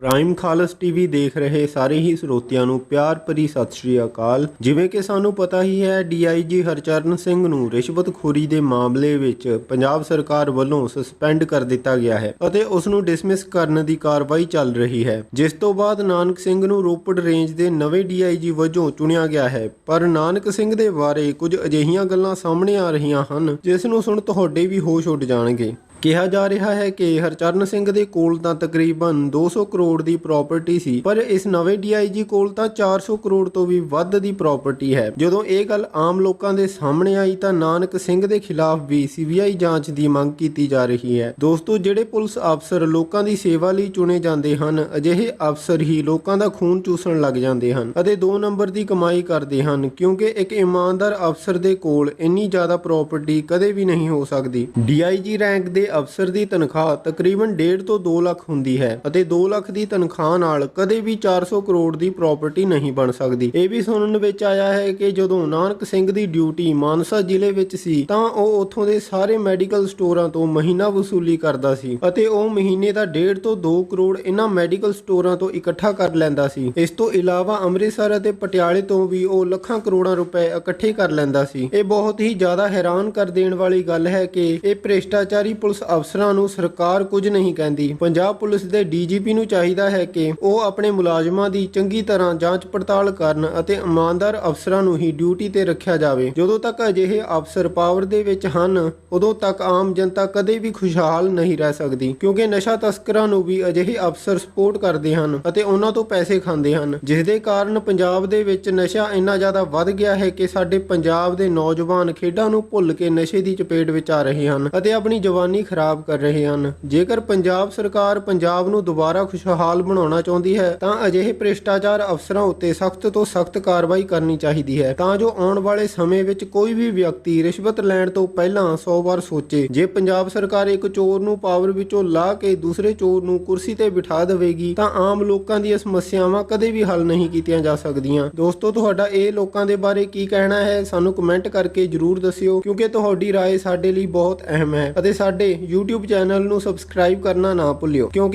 Prime ਖਾਲਸ TV ਦੇਖ ਰਹੇ ਸਾਰੇ ਹੀ ਸਰੋਤਿਆਂ ਨੂੰ ਪਿਆਰ ਭਰੀ ਸਤਿ ਸ਼੍ਰੀ ਅਕਾਲ। ਜਿਵੇਂ ਕਿ ਸਾਨੂੰ ਪਤਾ ਹੀ ਹੈ ਡੀਆਈਜੀ ਹਰਚਰਨ ਸਿੰਘ ਨੂੰ ਰਿਸ਼ਵਤਖੋਰੀ ਦੇ ਮਾਮਲੇ ਵਿੱਚ ਪੰਜਾਬ ਸਰਕਾਰ ਵੱਲੋਂ ਸਸਪੈਂਡ ਕਰ ਦਿੱਤਾ ਗਿਆ ਹੈ ਅਤੇ ਉਸ ਨੂੰ ਡਿਸਮਿਸ ਕਰਨ ਦੀ ਕਾਰਵਾਈ ਚੱਲ ਰਹੀ ਹੈ। ਜਿਸ ਤੋਂ ਬਾਅਦ ਨਾਨਕ ਸਿੰਘ ਨੂੰ ਰੋਪੜ ਰੇਂਜ ਦੇ ਨਵੇਂ ਡੀਆਈਜੀ ਵਜੋਂ ਚੁਣਿਆ ਗਿਆ ਹੈ। ਪਰ ਨਾਨਕ ਸਿੰਘ ਦੇ ਬਾਰੇ ਕੁਝ ਅਜਿਹੀਆਂ ਗੱਲਾਂ ਸਾਹਮਣੇ ਆ ਰਹੀਆਂ ਹਨ, ਜਿਸ ਨੂੰ ਸੁਣ ਤੁਹਾਡੇ ਵੀ ਹੋਸ਼ ਉੱਡ ਜਾਣਗੇ। ਕਿਹਾ ਜਾ ਰਿਹਾ ਹੈ ਕਿ ਹਰਚਰਨ ਸਿੰਘ ਦੇ ਕੋਲ ਤਾਂ ਤਕਰੀਬਨ 200 ਕਰੋੜ ਦੀ ਪ੍ਰਾਪਰਟੀ ਸੀ, ਪਰ ਇਸ ਨਵੇਂ ਡੀਆਈਜੀ ਕੋਲ ਤਾਂ 400 ਕਰੋੜ ਤੋਂ ਵੀ ਵੱਧ ਦੀ ਪ੍ਰਾਪਰਟੀ ਹੈ। ਜਦੋਂ ਇਹ ਗੱਲ ਆਮ ਲੋਕਾਂ ਦੇ ਸਾਹਮਣੇ ਆਈ ਤਾਂ ਨਾਨਕ ਸਿੰਘ ਦੇ ਖਿਲਾਫ ਵੀ ਸੀਬੀਆਈ ਜਾਂਚ ਦੀ ਮੰਗ ਕੀਤੀ ਜਾ ਰਹੀ ਹੈ। ਦੋਸਤੋ, ਜਿਹੜੇ ਪੁਲਿਸ ਅਫਸਰ ਲੋਕਾਂ ਦੀ ਸੇਵਾ ਲਈ ਚੁਣੇ ਜਾਂਦੇ ਹਨ, ਅਜਿਹੇ ਅਫਸਰ ਹੀ ਲੋਕਾਂ ਦਾ ਖੂਨ ਚੂਸਣ ਲੱਗ ਜਾਂਦੇ ਹਨ ਅਤੇ 2 ਨੰਬਰ ਦੀ ਕਮਾਈ ਕਰਦੇ ਹਨ, ਕਿਉਂਕਿ ਇੱਕ ਇਮਾਨਦਾਰ ਅਫਸਰ ਦੇ ਕੋਲ ਇੰਨੀ ਜ਼ਿਆਦਾ ਪ੍ਰਾਪਰਟੀ ਕਦੇ ਵੀ ਨਹੀਂ ਹੋ ਸਕਦੀ। ਡੀਆਈਜੀ ਰੈਂਕ ਦੇ ਅਫਸਰ ਦੀ ਤਨਖਾਹ ਤਕਰੀਬਨ 1.5 ਤੋਂ 2 ਲੱਖ ਹੁੰਦੀ ਹੈ ਅਤੇ 2 ਲੱਖ ਦੀ ਤਨਖਾਹ ਨਾਲ ਕਦੇ ਵੀ 400 ਕਰੋੜ ਦੀ ਪ੍ਰਾਪਰਟੀ ਨਹੀਂ ਬਣ ਸਕਦੀ। ਇਹ ਵੀ ਸੁਣਨ ਵਿੱਚ ਆਇਆ ਹੈ ਕਿ ਜਦੋਂ ਨਾਨਕ ਸਿੰਘ ਦੀ ਡਿਊਟੀ ਮਾਨਸਾ ਜ਼ਿਲ੍ਹੇ ਵਿੱਚ ਸੀ, ਤਾਂ ਉਹ ਉੱਥੋਂ ਦੇ ਸਾਰੇ ਮੈਡੀਕਲ ਸਟੋਰਾਂ ਤੋਂ ਮਹੀਨਾ ਵਸੂਲੀ ਕਰਦਾ ਸੀ ਅਤੇ ਉਹ ਮਹੀਨੇ ਦਾ 1.5 ਤੋਂ 2 ਕਰੋੜ ਇਹਨਾਂ ਮੈਡੀਕਲ ਸਟੋਰਾਂ ਤੋਂ ਇਕੱਠਾ ਕਰ ਲੈਂਦਾ ਸੀ। ਇਸ ਤੋਂ ਇਲਾਵਾ ਅੰਮ੍ਰਿਤਸਰ ਅਤੇ ਪਟਿਆਲੇ ਤੋਂ ਵੀ ਉਹ ਲੱਖਾਂ ਕਰੋੜਾਂ ਰੁਪਏ ਇਕੱਠੇ ਕਰ ਲੈਂਦਾ ਸੀ। ਇਹ ਬਹੁਤ ਹੀ ਜ਼ਿਆਦਾ ਹੈਰਾਨ ਕਰ ਦੇਣ ਵਾਲੀ ਗੱਲ ਹੈ ਕਿ ਇਹ ਭ੍ਰਿਸ਼ਟਾਚਾਰੀ ਪੁਲਿਸ ਅਫਸਰਾਂ ਨੂੰ ਸਰਕਾਰ ਕੁਝ ਨਹੀਂ ਕਹਿੰਦੀ। ਪੰਜਾਬ ਪੁਲਿਸ ਦੇ ਡੀਜੀਪੀ ਨੂੰ ਚਾਹੀਦਾ ਹੈ ਕਿ ਉਹ ਆਪਣੇ ਮੁਲਾਜ਼ਮਾਂ ਦੀ ਚੰਗੀ ਤਰ੍ਹਾਂ ਜਾਂਚ ਪੜਤਾਲ ਕਰਨ ਅਤੇ ਇਮਾਨਦਾਰ ਅਫਸਰਾਂ ਨੂੰ ਹੀ ਡਿਊਟੀ ਤੇ ਰੱਖਿਆ ਜਾਵੇ। ਜਦੋਂ ਤੱਕ ਅਜਿਹੇ ਅਫਸਰ ਪਾਵਰ ਦੇ ਵਿੱਚ ਹਨ, ਉਦੋਂ ਤੱਕ ਆਮ ਜਨਤਾ ਕਦੇ ਵੀ ਖੁਸ਼ਹਾਲ ਨਹੀਂ ਰਹਿ ਸਕਦੀ, ਕਿਉਂਕਿ ਨਸ਼ਾ ਤਸਕਰਾਂ ਨੂੰ ਵੀ ਅਜਿਹੇ ਅਫਸਰ ਸਪੋਰਟ ਕਰਦੇ ਹਨ ਅਤੇ ਉਹਨਾਂ ਤੋਂ ਪੈਸੇ ਖਾਂਦੇ ਹਨ। ਜਿਸ ਦੇ ਕਾਰਨ ਪੰਜਾਬ ਦੇ ਵਿੱਚ ਨਸ਼ਾ ਇੰਨਾ ਜ਼ਿਆਦਾ ਵੱਧ ਗਿਆ ਹੈ ਕਿ ਸਾਡੇ ਪੰਜਾਬ ਦੇ ਨੌਜਵਾਨ ਖੇਡਾਂ ਨੂੰ ਭੁੱਲ ਕੇ ਨਸ਼ੇ ਦੀ ਚਪੇਟ ਵਿੱਚ ਆ ਰਹੇ ਹਨ ਅਤੇ ਆਪਣੀ ਜਵਾਨੀ ਖਰਾਬ ਕਰ ਰਹੇ ਹਨ ਜੇਕਰ ਪੰਜਾਬ ਸਰਕਾਰ ਪੰਜਾਬ ਨੂੰ ਦੁਬਾਰਾ ਖੁਸ਼ਹਾਲ ਬਣਾਉਣਾ ਚਾਹੁੰਦੀ ਹੈ ਤਾਂ ਅਜਿਹੇ ਭ੍ਰਿਸ਼ਟਾਚਾਰ ਅਫਸਰਾਂ ਉੱਤੇ ਸਖਤ ਤੋਂ ਸਖਤ ਕਾਰਵਾਈ ਕਰਨੀ ਚਾਹੀਦੀ ਹੈ ਤਾਂ ਜੋ ਆਉਣ ਵਾਲੇ ਸਮੇਂ ਵਿੱਚ ਕੋਈ ਵੀ ਵਿਅਕਤੀ ਰਿਸ਼ਵਤ ਲੈਣ ਤੋਂ ਪਹਿਲਾਂ 100 ਵਾਰ ਸੋਚੇ ਜੇ ਪੰਜਾਬ ਸਰਕਾਰ ਇੱਕ ਚੋਰ ਨੂੰ ਪਾਵਰ ਵਿੱਚੋਂ ਲਾ ਕੇ ਦੂਸਰੇ ਚੋਰ ਨੂੰ ਕੁਰਸੀ ਤੇ ਬਿਠਾ ਦੇਵੇਗੀ ਤਾਂ ਆਮ ਲੋਕਾਂ ਦੀਆਂ ਸਮੱਸਿਆਵਾਂ ਕਦੇ ਵੀ ਹੱਲ ਨਹੀਂ ਕੀਤੀਆਂ ਜਾ ਸਕਦੀਆਂ ਦੋਸਤੋ ਤੁਹਾਡਾ ਇਹ ਲੋਕਾਂ ਦੇ ਬਾਰੇ ਕੀ ਕਹਿਣਾ ਹੈ ਸਾਨੂੰ ਕਮੈਂਟ ਕਰਕੇ ਜਰੂਰ ਦੱਸਿਓ ਕਿਉਂਕਿ ਤੁਹਾਡੀ رائے ਸਾਡੇ ਲਈ ਬਹੁਤ ਅਹਿਮ ਹੈ ਅਤੇ ਸਾਡੇ YouTube ਚੈਨਲ ਨੂੰ ਸਬਸਕ੍ਰਾਈਬ ਕਰਨਾ ਨਾ ਭੁੱਲਿਓ ਕਿਉਂਕਿ